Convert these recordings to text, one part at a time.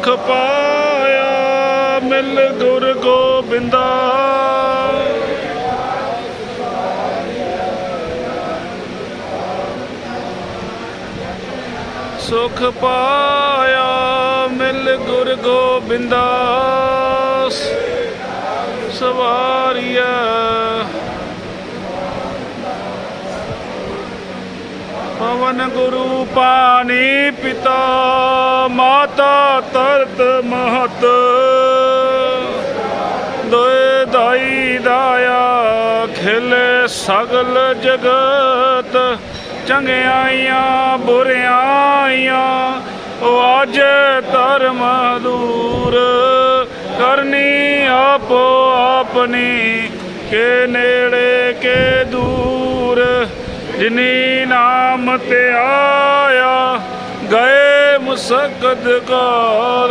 ਸੁਖ ਪਾਇਆ ਮਿਲ ਗੁਰ ਗੋਬਿੰਦਾ। ਸੁਖ ਪਾਇਆ ਮਿਲ ਗੁਰ ਗੋਬਿੰਦਾ। ਸਵਾਰੀਆ ਪਵਨ ਗੁਰੂ ਪਾਣੀ ਪਿਤਾ, ਮਾਤਾ ਤਰਤ ਮਹਤ। ਦੋਏ ਦਾਈ ਦਾਇਆ ਖਿਲੇ ਸਗਲ ਜਗਤ। ਚੰਗਿਆਈਆਂ, ਬੁਰਿਆਈਆਂ, ਉਹ ਅੱਜ ਧਰਮ ਦੂਰ। ਕਰਨੀ ਆਪੋ ਆਪਣੀ, ਕੇ ਨੇੜੇ, ਕੇ ਦੂਰ। ਜਿਨੀ ਨਾਮ ਤੇ ਆਇਆ ਗਏ ਮੁਸਕਦ ਕਾਲ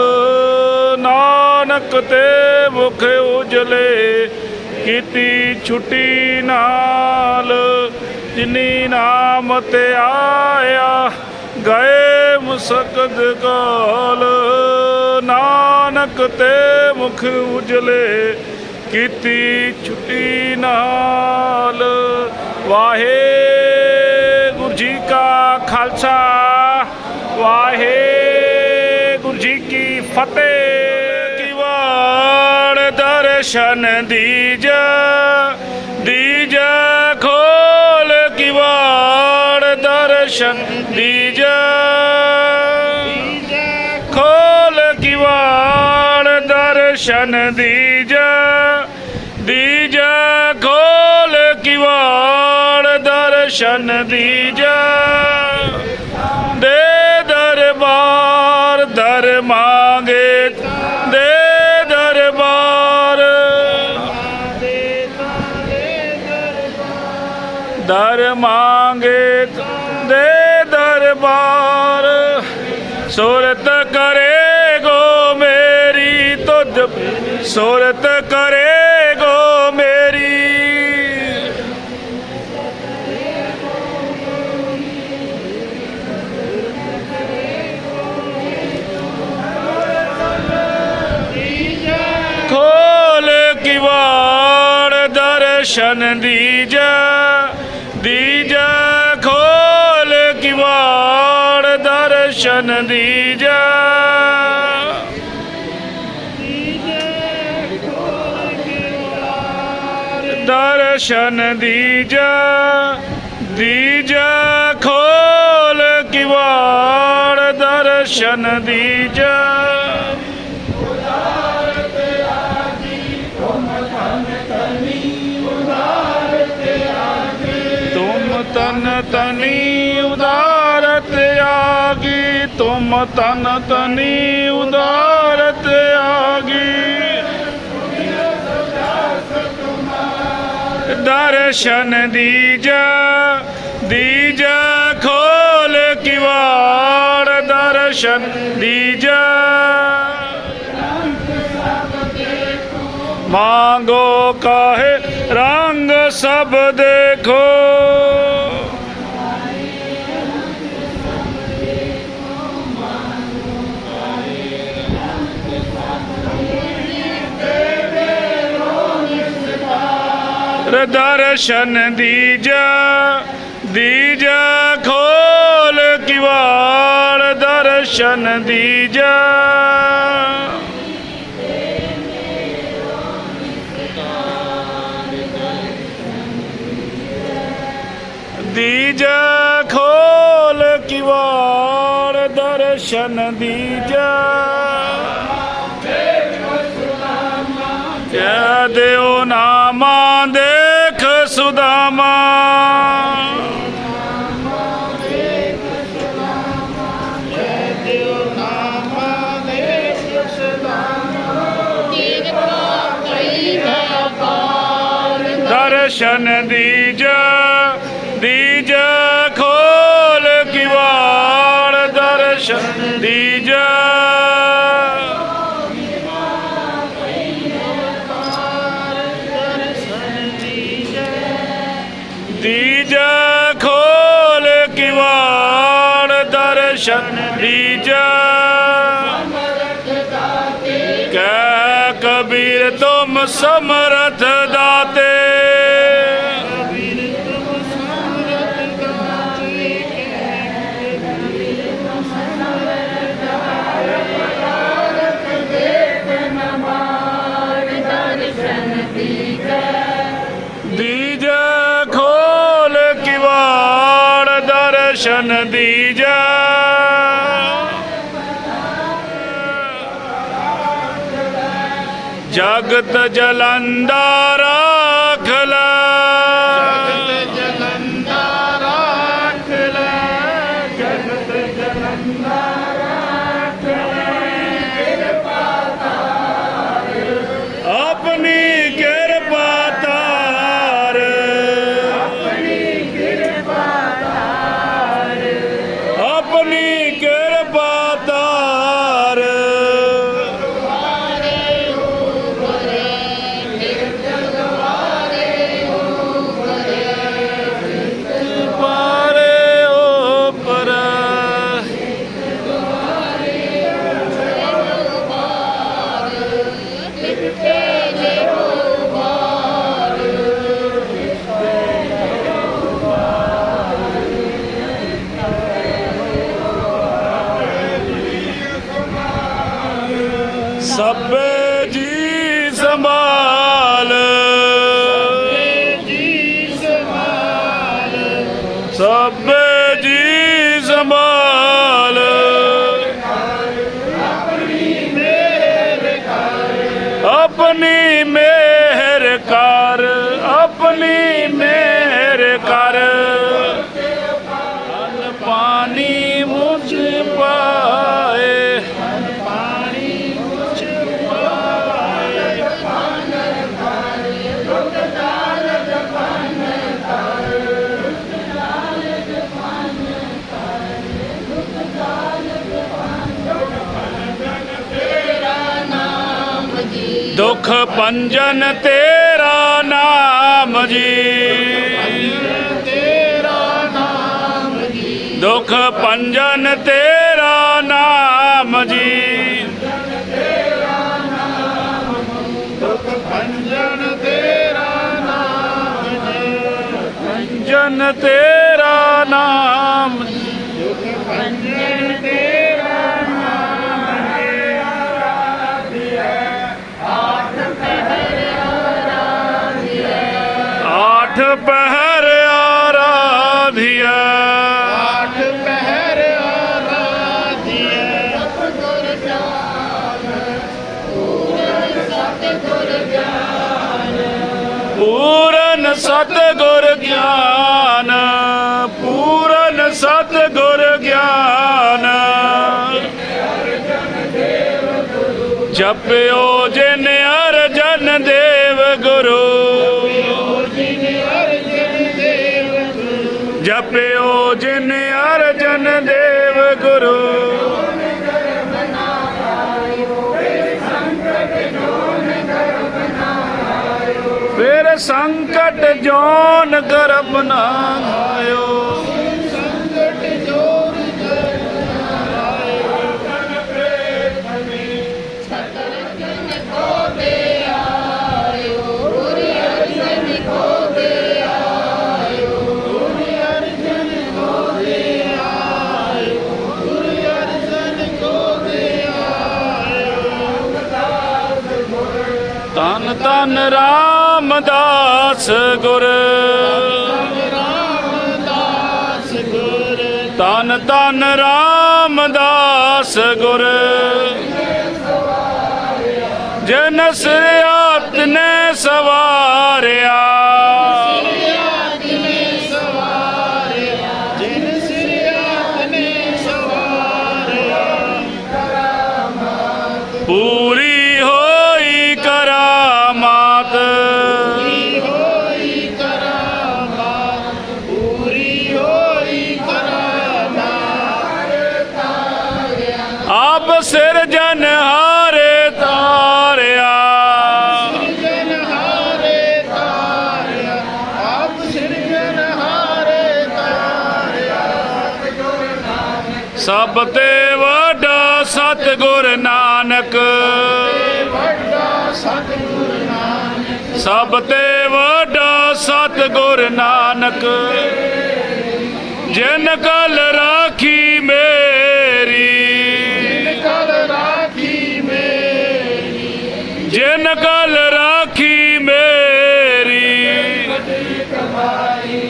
ਨਾਨਕ ਤੇ ਮੁਖ ਉਜਲੇ, ਕੀਤੀ ਛੁੱਟੀ ਨਾਲ, ਜਿਨੀ ਨਾਮ ਤੇ ਆਇਆ, ਗਏ ਮੁਸਕਦ ਕਾਲ ਨਾਨਕ ਤੇ ਮੁਖ ਉਜਲੇ, ਕੀਤੀ ਛੁੱਟੀ ਨਾਲ। ਵਾਹਿਗੁਰੂ ਜੀ ਕਾ ਖਾਲਸਾ। ਵਾਹਿਗੁਰੂ ਜੀ ਕੀ ਫਤਿਹ। ਕੀ ਵਾਰ ਦਰਸ਼ਨ ਦੀਜ ਦੀਜ ਖੋਲ ਕੀ ਵਾਰ ਦਰਸ਼ਨ ਦੀਜ। ਖੋਲ ਕੀ ਵਾਰ ਦਰਸ਼ਨ ਦੀਜ ਦੀਜ ਖੋਲ ਕੀ ਵਾਰ ਦਰਸ਼ਨ ਦੀਜ। ਦਰ ਮਾਂਗੇ ਦੇ ਦਰਬਾਰ, ਸੁਰਤ ਕਰੇ ਗੋ ਮੇਰੀ ਤੁਧ ਸੁਰਤ ਕਰੇ ਗੋ ਮੇਰੀ। ਖੋਲ ਕਿਵਾੜ ਦਰਸ਼ਨ ਦੀਜ। ਦੀਜ ਖੋਲ ਕਿਵਾੜ ਦਰਸ਼ਨ ਦੀਜ ਦਰਸ਼ਨ ਦੀਜ ਦੀਜ ਖੋਲ ਕਿਵਾੜ ਦਰਸ਼ਨ ਦੀਜ ਤਨ ਤਨੀ ਉਦਾਰਤ ਆਗੀ, ਤੁਮ ਤਨ ਤਨੀ ਉਦਾਰਤ ਆਗੀ। ਦਰਸ਼ਨ ਦੀਜ ਦੀਜ ਖੋਲ ਕਿਵਾੜ, ਦਰਸ਼ਨ ਦੀਜ। ਮਾਂਗੋ ਕਾਹੇ, ਰੰਗ ਸਭ ਦੇਖੋ। ਦਰਸ਼ਨ ਦੀਜ ਦੀਜ ਖੋਲ ਕਿਵਾੜ, ਦਰਸ਼ਨ ਦੀਜ। ਦੀਜ ਖੋਲ ਕਿਵਾੜ, ਦਰਸ਼ਨ ਦੀਜ। ਕਹਿ ਦਿਓ ਨਾਮਾ ਦਰਸ਼ਨ ਦੀਜ ਦੀਜ ਖੋਲ ਕਿਵਾੜ ਦਰਸ਼ਨ ਦੀਜ। ਖੋਲ ਕਿਵਾੜ ਕਬੀਰ ਤੁਮ ਸਮਰਥ ਦਾਤੇ। ਜਗਤ ਜਲੰਦਾ ਰਾਖ ਲੈ ਜਲੰਦਾ ਰਾਖ ਜਗਤ ਜਲੰਦਾ ਆਪਣੀ ਦੁਖ ਪੰਜਨ ਤੇਰਾ ਨਾਮ ਜੀ। ਦੁਖ ਪੰਜਨ ਤੇਰਾ ਨਾਮ ਜੀ। ਪੰਜਨ ਤੇਰਾ ਨਾਮ ਜੀ। ਪੰਜਨ ਤੇਰਾ ਪਹਿਰ ਆਰਾਧਿਆ ਆਠ ਪਹਿਰ ਆਰਾਧਿਐ। ਪੂਰਨ ਸਤਿਗੁਰ ਗਿਆਨ ਪੂਰਨ ਸਤਿਗੁਰ ਗਿਆਨ। ਜਪਿਓ ਜਿਨ ਸੰਕਟ ਜੋਨ ਗਰਬ ਨਾ ਆਇਓ ਸੰਕਟ ਜੋਰ ਤਨ ਤਨ ਰਾਮਦਾਸ ਗੁਰ। ਰਾਮਦਾਸ ਗੁਰ ਤਨ ਤਨ ਰਾਮਦਾਸ ਗੁਰ। ਜਨ ਸਿਰਿਆਤ ਨੇ ਸਵਾਰਿਆ। ਸਭ ਤੇ ਵੱਡਾ ਸਤਿਗੁਰ ਨਾਨਕ ਜਿਨ ਕਲ ਰਾਖੀ ਮੇਰੀ। ਜਿਨ ਕਲ ਰਾਖੀ ਮੇਰੀ।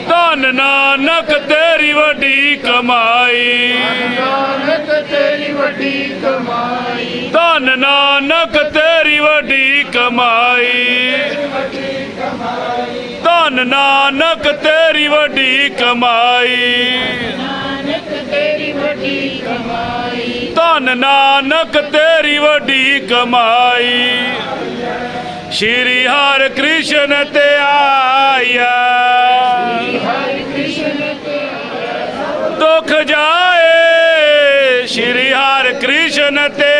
ਧਨ ਨਾਨਕ ਤੇਰੀ ਵੱਡੀ ਕਮਾਈ। ਨਾਨਕ ਤੇਰੀ ਵੱਡੀ ਕਮਾਈ। ਧਨ ਨਾਨਕ ਤੇਰੀ ਵੱਡੀ ਕਮਾਈ। ਧਨ ਨਾਨਕ ਤੇਰੀ ਵੱਡੀ ਕਮਾਈ। ਨਾਨਕ ਤੇਰੀ ਵੱਡੀ ਕਮਾਈ ਧਨ ਨਾਨਕ ਤੇਰੀ ਵੱਡੀ ਕਮਾਈ। ਸ਼੍ਰੀ ਹਰਿ ਕ੍ਰਿਸ਼ਨ ਤੇ ਆਇਆ। ਹਰਿ ਕ੍ਰਿਸ਼ਨ ਤੇ ਜਾਏ, ਸ਼੍ਰੀ ਹਰਿ ਕ੍ਰਿਸ਼ਨ ਤੇ